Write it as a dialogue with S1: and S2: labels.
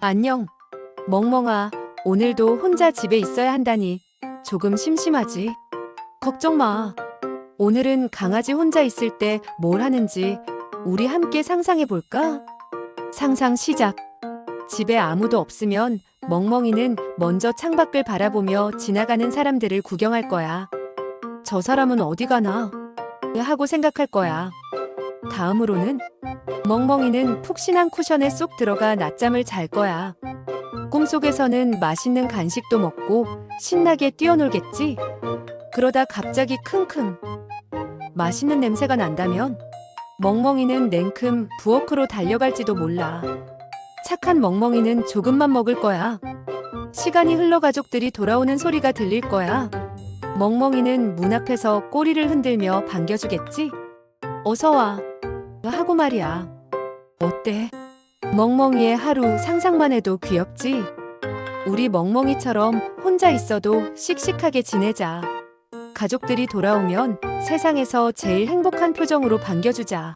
S1: 안녕. 멍멍아, 오늘도 혼자 집에 있어야 한다니 조금 심심하지? 걱정 마. 오늘은 강아지 혼자 있을 때 뭘 하는지 우리 함께 상상해 볼까? 상상 시작. 집에 아무도 없으면 멍멍이는 먼저 창밖을 바라보며 지나가는 사람들을 구경할 거야. 저 사람은 어디 가나? 하고 생각할 거야. 다음으로는 멍멍이는 푹신한 쿠션에 쏙 들어가 낮잠을 잘 거야. 꿈속에서는 맛있는 간식도 먹고 신나게 뛰어놀겠지? 그러다 갑자기 킁킁. 맛있는 냄새가 난다면 멍멍이는 냉큼 부엌으로 달려갈지도 몰라. 착한 멍멍이는 조금만 먹을 거야. 시간이 흘러 가족들이 돌아오는 소리가 들릴 거야. 멍멍이는 문 앞에서 꼬리를 흔들며 반겨주겠지? 어서 와. 하고 말이야. 어때? 멍멍이의 하루 상상만 해도 귀엽지? 우리 멍멍이처럼 혼자 있어도 씩씩하게 지내자. 가족들이 돌아오면 세상에서 제일 행복한 표정으로 반겨주자.